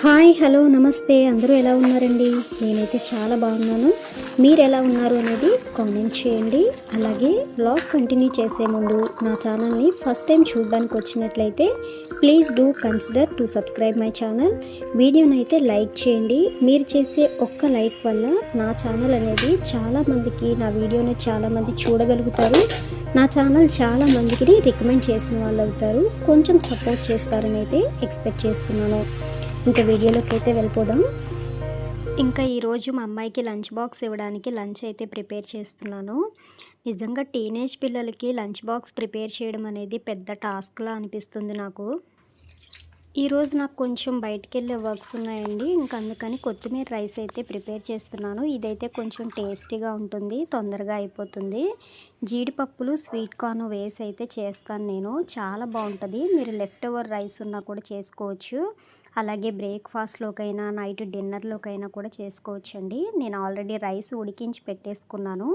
Hi hello నమస్తే. అందరూ ఎలా ఉన్నారండి? నేనైతే చాలా బాగున్నాను. మీరు ఎలా ఉన్నారు అనేది కామెంట్ చేయండి. అలాగే బ్లాగ్ కంటిన్యూ చేసే ముందు నా ఛానల్ని ఫస్ట్ టైం చూడడానికి వచ్చినట్లయితే please do consider to subscribe my channel వీడియోని అయితే లైక్ చేయండి. మీరు చేసే ఒక్క లైక్ వల్ల నా ఛానల్ అనేది చాలామందికి నా వీడియోని చాలామంది చూడగలుగుతారు. నా ఛానల్ చాలా మందికి రికమెండ్ చేసిన వాళ్ళు అవుతారు. కొంచెం సపోర్ట్ చేస్తారని అయితే ఎక్స్పెక్ట్ చేస్తున్నాను. ఇంకా వీడియోలోకి అయితే వెళ్ళిపోదాం. ఇంకా ఈరోజు మా అమ్మాయికి లంచ్ బాక్స్ ఇవ్వడానికి లంచ్ అయితే ప్రిపేర్ చేస్తున్నాను. నిజంగా టీనేజ్ పిల్లలకి లంచ్ బాక్స్ ప్రిపేర్ చేయడం అనేది పెద్ద టాస్క్లా అనిపిస్తుంది నాకు. ఈరోజు నాకు కొంచెం బయటికి వెళ్ళే వర్క్స్ ఉన్నాయండి. ఇంకా అందుకని కొత్తిమీర రైస్ అయితే ప్రిపేర్ చేస్తున్నాను. ఇదైతే కొంచెం టేస్టీగా ఉంటుంది తొందరగా అయిపోతుంది. జీడిపప్పులు స్వీట్ కార్న్ వేసి అయితే చేస్తాను నేను. చాలా బాగుంటుంది. మీరు లెఫ్ట్ ఓవర్ రైస్ ఉన్నా కూడా చేసుకోవచ్చు. అలాగే బ్రేక్ఫాస్ట్లోకైనా నైట్ డిన్నర్లోకైనా కూడా చేసుకోవచ్చండి. నేను ఆల్రెడీ రైస్ ఉడికించి పెట్టేసుకున్నాను.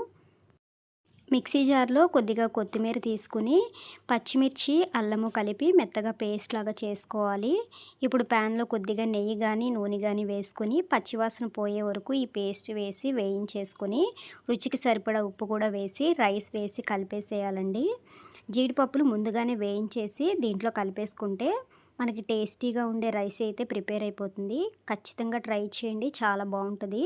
మిక్సీ జార్లో కొద్దిగా కొత్తిమీర తీసుకుని పచ్చిమిర్చి అల్లము కలిపి మెత్తగా పేస్ట్ లాగా చేసుకోవాలి. ఇప్పుడు ప్యాన్లో కొద్దిగా నెయ్యి కానీ నూనె కానీ వేసుకుని పచ్చివాసన పోయే వరకు ఈ పేస్ట్ వేసి వేయించేసుకొని రుచికి సరిపడా ఉప్పు కూడా వేసి రైస్ వేసి కలిపేసేయాలండి. జీడిపప్పులు ముందుగానే వేయించేసి దీంట్లో కలిపేసుకుంటే మనకి టేస్టీగా ఉండే రైస్ అయితే ప్రిపేర్ అయిపోతుంది. ఖచ్చితంగా ట్రై చేయండి. చాలా బాగుంటుంది.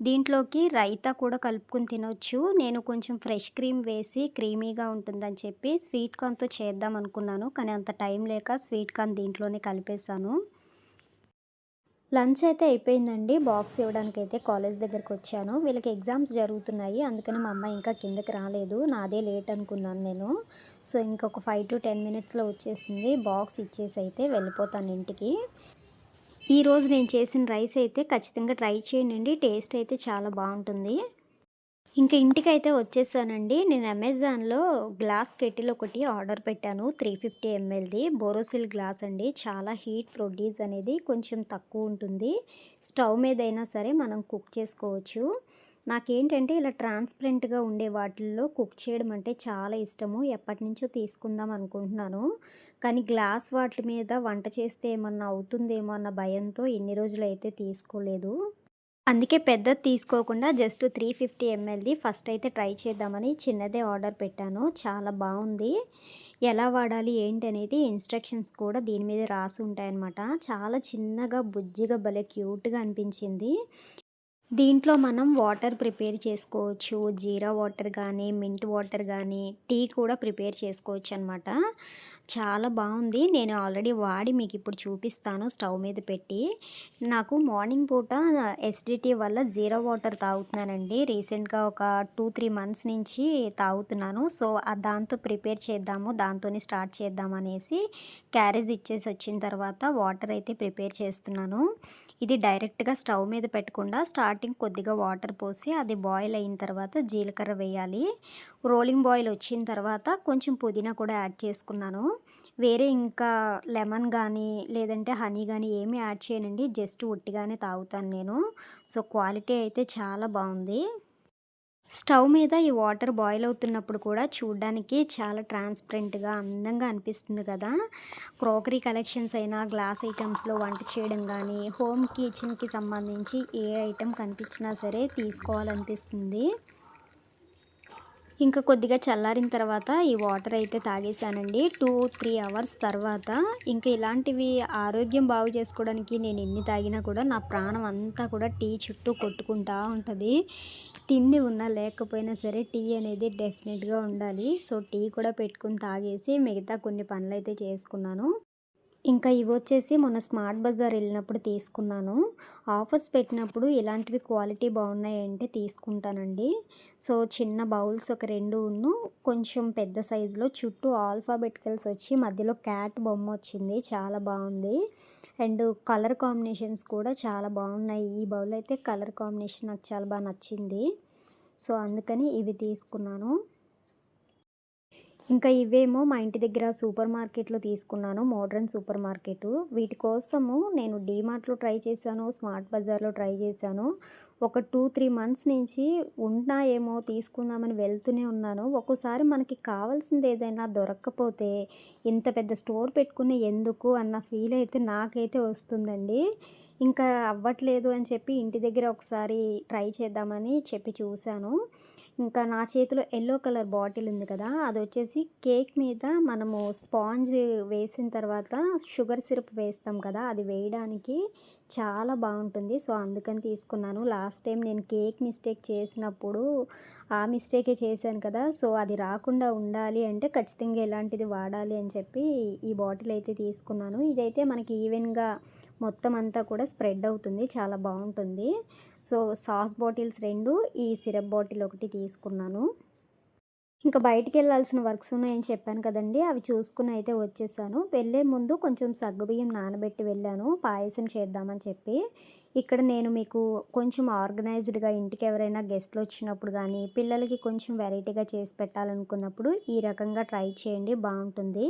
దీంట్లోకి రైతా కూడా కలుపుకొని తినొచ్చు. నేను కొంచెం ఫ్రెష్ క్రీమ్ వేసి క్రీమీగా ఉంటుందని చెప్పి స్వీట్ కార్న్తో చేద్దాం అనుకున్నాను. కానీ అంత టైం లేక స్వీట్ కార్న్ దీంట్లోనే కలిపేశాను. లంచ్ అయితే అయిపోయిందండి. బాక్స్ ఇవ్వడానికి అయితే కాలేజ్ దగ్గరికి వచ్చాను. వీళ్ళకి ఎగ్జామ్స్ జరుగుతున్నాయి. అందుకని మా అమ్మ ఇంకా కిందకి రాలేదు. నాదే లేట్ అనుకున్నాను నేను. సో ఇంకొక ఫైవ్ టు టెన్ మినిట్స్లో వచ్చేసింది. బాక్స్ ఇచ్చేసి అయితే వెళ్ళిపోతాను ఇంటికి. ఈరోజు నేను చేసిన రైస్ అయితే ఖచ్చితంగా ట్రై చేయండి టేస్ట్ అయితే చాలా బాగుంటుంది. ఇంకా ఇంటికైతే వచ్చేసానండి. నేను అమెజాన్లో గ్లాస్ కెటిల్ ఒకటి ఆర్డర్ పెట్టాను. త్రీ ఫిఫ్టీ ఎంఎల్ది. బోరోసిల్ గ్లాస్ అండి. చాలా హీట్ ప్రొడ్యూస్ అనేది కొంచెం తక్కువ ఉంటుంది. స్టవ్ మీద అయినా సరే మనం కుక్ చేసుకోవచ్చు. నాకేంటంటే ఇలా ట్రాన్స్పరెంట్గా ఉండే వాటిల్లో కుక్ చేయడం అంటే చాలా ఇష్టము. ఎప్పటి నుంచో తీసుకుందాం అనుకుంటున్నాను. కానీ గ్లాస్ వాటి మీద వంట చేస్తే ఏమన్నా అవుతుందేమో అన్న భయంతో ఎన్ని రోజులు అయితే తీసుకోలేదు. అందుకే పెద్దది తీసుకోకుండా జస్ట్ త్రీ ఫిఫ్టీ ఎంఎల్ది ఫస్ట్ అయితే ట్రై చేద్దామని చిన్నదే ఆర్డర్ పెట్టాను. చాలా బాగుంది. ఎలా వాడాలి ఏంటి అనేది ఇన్స్ట్రక్షన్స్ కూడా దీని మీద రాసి ఉంటాయన్నమాట. చాలా చిన్నగా బుజ్జిగా భలే క్యూట్గా అనిపించింది. దీంట్లో మనం వాటర్ ప్రిపేర్ చేసుకోవచ్చు. జీరా వాటర్ కానీ మింట్ వాటర్ కానీ టీ కూడా ప్రిపేర్ చేసుకోవచ్చు అనమాట చాలా బాగుంది. నేను ఆల్రెడీ వాడి మీకు ఇప్పుడు చూపిస్తాను స్టవ్ మీద పెట్టి. నాకు మార్నింగ్ పూట ఎసిడిటీ వల్ల జీరో వాటర్ తాగుతున్నానండి. రీసెంట్గా ఒక టూ త్రీ మంత్స్ నుంచి తాగుతున్నాను. సో దాంతో ప్రిపేర్ చేద్దాము దాంతోనే స్టార్ట్ చేద్దాం అనేసి క్యారేజ్ ఇచ్చేసి వచ్చిన తర్వాత వాటర్ అయితే ప్రిపేర్ చేస్తున్నాను. ఇది డైరెక్ట్గా స్టవ్ మీద పెట్టకుండా స్టార్టింగ్ కొద్దిగా వాటర్ పోసి అది బాయిల్ అయిన తర్వాత జీలకర్ర వేయాలి. రోలింగ్ బాయిల్ వచ్చిన తర్వాత కొంచెం పుదీనా కూడా యాడ్ చేసుకున్నాను. వేరే ఇంకా లెమన్ కానీ లేదంటే హనీ కానీ ఏమీ యాడ్ చేయనండి. జస్ట్ ఉట్టిగానే తాగుతాను నేను. సో క్వాలిటీ అయితే చాలా బాగుంది. స్టవ్ మీద ఈ వాటర్ బాయిల్ అవుతున్నప్పుడు కూడా చూడ్డానికి చాలా ట్రాన్స్పరెంట్గా అందంగా అనిపిస్తుంది కదా. క్రోకరీ కలెక్షన్స్ అయినా గ్లాస్ ఐటమ్స్లో వంట చేయడం కానీ హోమ్ కిచెన్కి సంబంధించి ఏ ఐటెం కనిపించినా సరే తీసుకోవాలనిపిస్తుంది. ఇంకా కొద్దిగా చల్లారిన తర్వాత ఈ వాటర్ అయితే తాగేశానండి. టూ త్రీ అవర్స్ తర్వాత ఇంకా ఇలాంటివి ఆరోగ్యం బాగు చేసుకోవడానికి నేను ఎన్ని తాగినా కూడా నా ప్రాణం అంతా కూడా టీ చుట్టూ కొట్టుకుంటా ఉంటుంది. తిండి ఉన్నా లేకపోయినా సరే టీ అనేది డెఫినెట్గా ఉండాలి. సో టీ కూడా పెట్టుకుని తాగేసి మిగతా కొన్ని పనులు అయితే చేసుకున్నాను. ఇంకా ఇవి వచ్చేసి మొన్న స్మార్ట్ బజార్ వెళ్ళినప్పుడు తీసుకున్నాను. ఆఫర్స్ పెట్టినప్పుడు ఇలాంటివి క్వాలిటీ బాగున్నాయంటే తీసుకుంటానండి. సో చిన్న బౌల్స్ ఒక రెండు ఉన్ను కొంచెం పెద్ద సైజులో చుట్టూ ఆల్ఫాబెటికల్స్ వచ్చి మధ్యలో క్యాట్ బొమ్మ వచ్చింది. చాలా బాగుంది. అండ్ కలర్ కాంబినేషన్స్ కూడా చాలా బాగున్నాయి. ఈ బౌల్ అయితే కలర్ కాంబినేషన్ నాకు చాలా బాగా నచ్చింది. సో అందుకని ఇవి తీసుకున్నాను. ఇంకా ఇవేమో మా ఇంటి దగ్గర సూపర్ మార్కెట్‌లో తీసుకున్నాను. మోడ్రన్ సూపర్ మార్కెట్ వీటి కోసము నేను డీమార్ట్‌లో ట్రై చేశాను. స్మార్ట్ బజార్‌లో ట్రై చేశాను. ఒక 2, 3 మంత్స్ నుంచి ఉన్నాయేమో తీసుకుందామని వెళ్తూనే ఉన్నాను. ఒక్కోసారి మనకి కావాల్సింది ఏదైనా దొరక్కపోతే ఇంత పెద్ద స్టోర్ పెట్టుకుని ఎందుకు అన్న ఫీల్ అయితే నాకైతే వస్తుందండి. ఇంకా అవ్వట్లేదు అని చెప్పి ఇంటి దగ్గర ఒకసారి ట్రై చేద్దామని చెప్పి చూశాను. ఇంకా నా చేతిలో ఎల్లో కలర్ బాటిల్ ఉంది కదా! అది వచ్చేసి కేక్ మీద మనము స్పాంజ్ వేసిన తర్వాత షుగర్ సిరప్ వేస్తాం కదా! అది వేయడానికి చాలా బాగుంటుంది సో, అందుకని తీసుకున్నాను. లాస్ట్ టైం నేను కేక్ మిస్టేక్ చేసినప్పుడు ఆ మిస్టేకే చేశాను కదా! సో, అది రాకుండా ఉండాలి అంటే ఖచ్చితంగా ఇలాంటిది వాడాలి అని చెప్పి ఈ బాటిల్ అయితే తీసుకున్నాను. ఇదైతే మనకి ఈవెన్‌గా మొత్తం అంతా కూడా స్ప్రెడ్ అవుతుంది. చాలా బాగుంటుంది సో, సాస్ బాటిల్స్ రెండు ఈ సిరప్ బాటిల్ ఒకటి తీసుకున్నాను. ఇంకా బయటికి వెళ్ళాల్సిన వర్క్స్ ఉన్నాయని చెప్పాను కదండీ! అవి చూసుకుని అయితే వచ్చేసాను. వెళ్ళే ముందు కొంచెం సగ్గుబియ్యం నానబెట్టి వెళ్ళాను. పాయసం చేద్దామని చెప్పి. ఇక్కడ నేను మీకు కొంచెం ఆర్గనైజ్డ్‌గా ఇంటికి ఎవరైనా గెస్ట్లు వచ్చినప్పుడు కానీ పిల్లలకి కొంచెం వెరైటీగా చేసి పెట్టాలనుకున్నప్పుడు ఈ రకంగా ట్రై చేయండి బాగుంటుంది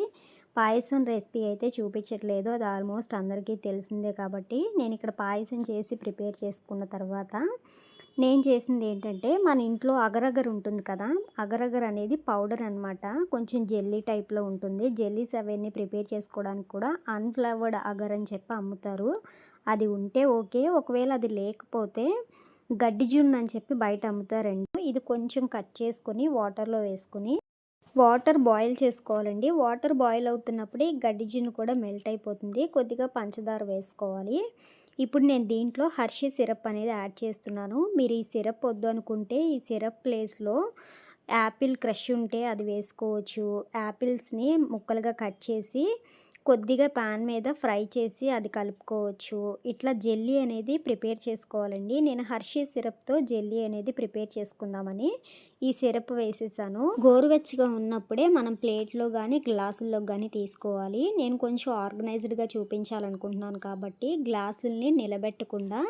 పాయసం రెసిపీ అయితే చూపించట్లేదు. అది ఆల్మోస్ట్ అందరికీ తెలిసిందే కాబట్టి నేను ఇక్కడ పాయసం చేసి ప్రిపేర్ చేసుకున్న తర్వాత నేను చేసింది ఏంటంటే మన ఇంట్లో అగరగర్ ఉంటుంది కదా! అగరగర్ అనేది పౌడర్ అనమాట. కొంచెం జెల్లీ టైప్‌లో ఉంటుంది. జెల్లీస్ అవన్నీ ప్రిపేర్ చేసుకోవడానికి కూడా అన్‌ఫ్లవర్డ్ అగర్ అని చెప్పి అమ్ముతారు. అది ఉంటే ఓకే. ఒకవేళ అది లేకపోతే గడ్డి జున్ను అని చెప్పి బయట అమ్ముతారండి. ఇది కొంచెం కట్ చేసుకొని వాటర్‌లో వేసుకొని వాటర్ బాయిల్ చేసుకోవాలండి. వాటర్ బాయిల్ అవుతున్నప్పుడే ఈ గడ్డి జున్ను కూడా మెల్ట్ అయిపోతుంది. కొద్దిగా పంచదార వేసుకోవాలి. ఇప్పుడు నేను దీంట్లో హర్షీ సిరప్ అనేది యాడ్ చేస్తున్నాను. మీరు ఈ సిరప్ వద్దు అనుకుంటే ఈ సిరప్ ప్లేస్‌లో యాపిల్ క్రష్ ఉంటే అది వేసుకోవచ్చు. యాపిల్స్‌ని ముక్కలుగా కట్ చేసి కొద్దిగా పాన్ మీద ఫ్రై చేసి అది కలుపుకోవచ్చు. ఇట్లా జెల్లీ అనేది ప్రిపేర్ చేసుకోవాలండి. నేను హర్షీ సిరప్‌తో జెల్లీ అనేది ప్రిపేర్ చేసుకుందామని ఈ సిరప్ వేసేసాను. గోరువెచ్చగా ఉన్నప్పుడే మనం ప్లేట్‌లో కానీ గ్లాసుల్లో కానీ తీసుకోవాలి. నేను కొంచెం ఆర్గనైజ్డ్‌గా చూపించాలనుకుంటున్నాను కాబట్టి గ్లాసుల్ని నిలబెట్టకుండా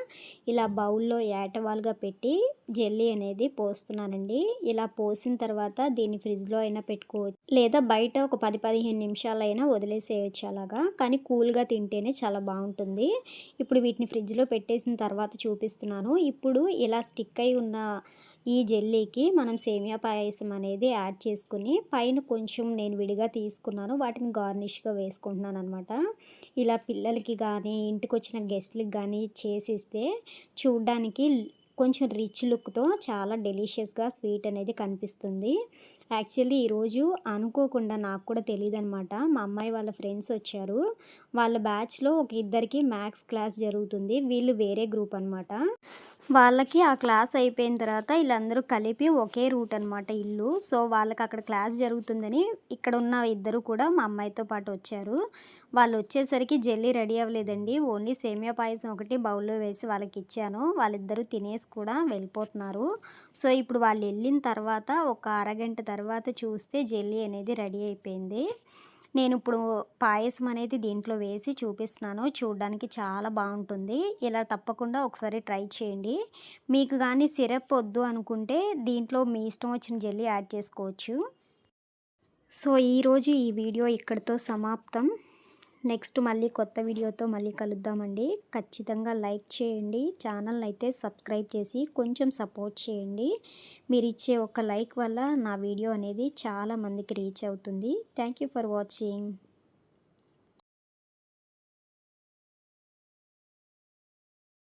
ఇలా బౌల్‌లో ఏటవాలుగా పెట్టి జెల్లీ అనేది పోస్తున్నానండి. ఇలా పోసిన తర్వాత దీన్ని ఫ్రిడ్జ్‌లో అయినా పెట్టుకోవచ్చు. లేదా బయట ఒక 10, 15 నిమిషాలైనా వదిలేసేయొచ్చు అలాగా. కానీ కూల్‌గా తింటేనే చాలా బాగుంటుంది ఇప్పుడు వీటిని ఫ్రిడ్జ్‌లో పెట్టేసిన తర్వాత చూపిస్తున్నాను. ఇప్పుడు ఇలా స్టిక్ అయి ఉన్న ఈ జెల్లీకి మనం సేమియా పాయసం అనేది యాడ్ చేసుకుని పైన కొంచెం నేను విడిగా తీసుకున్నాను. వాటిని గార్నిష్‌గా వేసుకుంటున్నాను అనమాట ఇలా పిల్లలకి గానీ, ఇంటికొచ్చిన గెస్ట్‌లకి కానీ చేసిస్తే చూడ్డానికి కొంచెం రిచ్ లుక్‌తో చాలా డెలీషియస్‌గా స్వీట్ అనేది కనిపిస్తుంది. యాక్చువల్లీ ఈరోజు అనుకోకుండా నాకు కూడా తెలియదు అనమాట మా అమ్మాయి వాళ్ళ ఫ్రెండ్స్ వచ్చారు. వాళ్ళ బ్యాచ్‌లో ఒక ఇద్దరికి మ్యాథ్స్ క్లాస్ జరుగుతుంది. వీళ్ళు వేరే గ్రూప్ అనమాట. వాళ్ళకి ఆ క్లాస్ అయిపోయిన తర్వాత వీళ్ళందరూ కలిపి ఒకే రూట్ అనమాట ఇల్లు. సో, వాళ్ళకి అక్కడ క్లాస్ జరుగుతుందని ఇక్కడ ఉన్న ఇద్దరు కూడా మా అమ్మాయితో పాటు వచ్చారు. వాళ్ళు వచ్చేసరికి జెల్లీ రెడీ అవ్వలేదండి. ఓన్లీ సేమియా పాయసం ఒకటి బౌల్‌లో వేసి వాళ్ళకి ఇచ్చాను వాళ్ళిద్దరూ తినేసి కూడా వెళ్ళిపోతున్నారు. సో, ఇప్పుడు వాళ్ళు వెళ్ళిన తర్వాత ఒక అరగంట తర్వాత చూస్తే జెల్లీ అనేది రెడీ అయిపోయింది. నేను ఇప్పుడు పాయసం అనేది దీంట్లో వేసి చూపిస్తున్నాను. చూడడానికి చాలా బాగుంటుంది ఇలా తప్పకుండా ఒకసారి ట్రై చేయండి. మీకు కానీ సిరప్ వద్దు అనుకుంటే దీంట్లో మీ ఇష్టం వచ్చిన జెల్లీ యాడ్ చేసుకోవచ్చు. సో, ఈరోజు ఈ వీడియో ఇక్కడితో సమాప్తం. నెక్స్ట్ మళ్ళీ కొత్త వీడియోతో మళ్ళీ కలుద్దామండి. ఖచ్చితంగా లైక్ చేయండి. ఛానల్‌నైతే సబ్స్క్రైబ్ చేసి కొంచెం సపోర్ట్ చేయండి. మీరిచ్చే ఒక లైక్ వల్ల నా వీడియో అనేది చాలా మందికి రీచ్ అవుతుంది. Thank you for watching.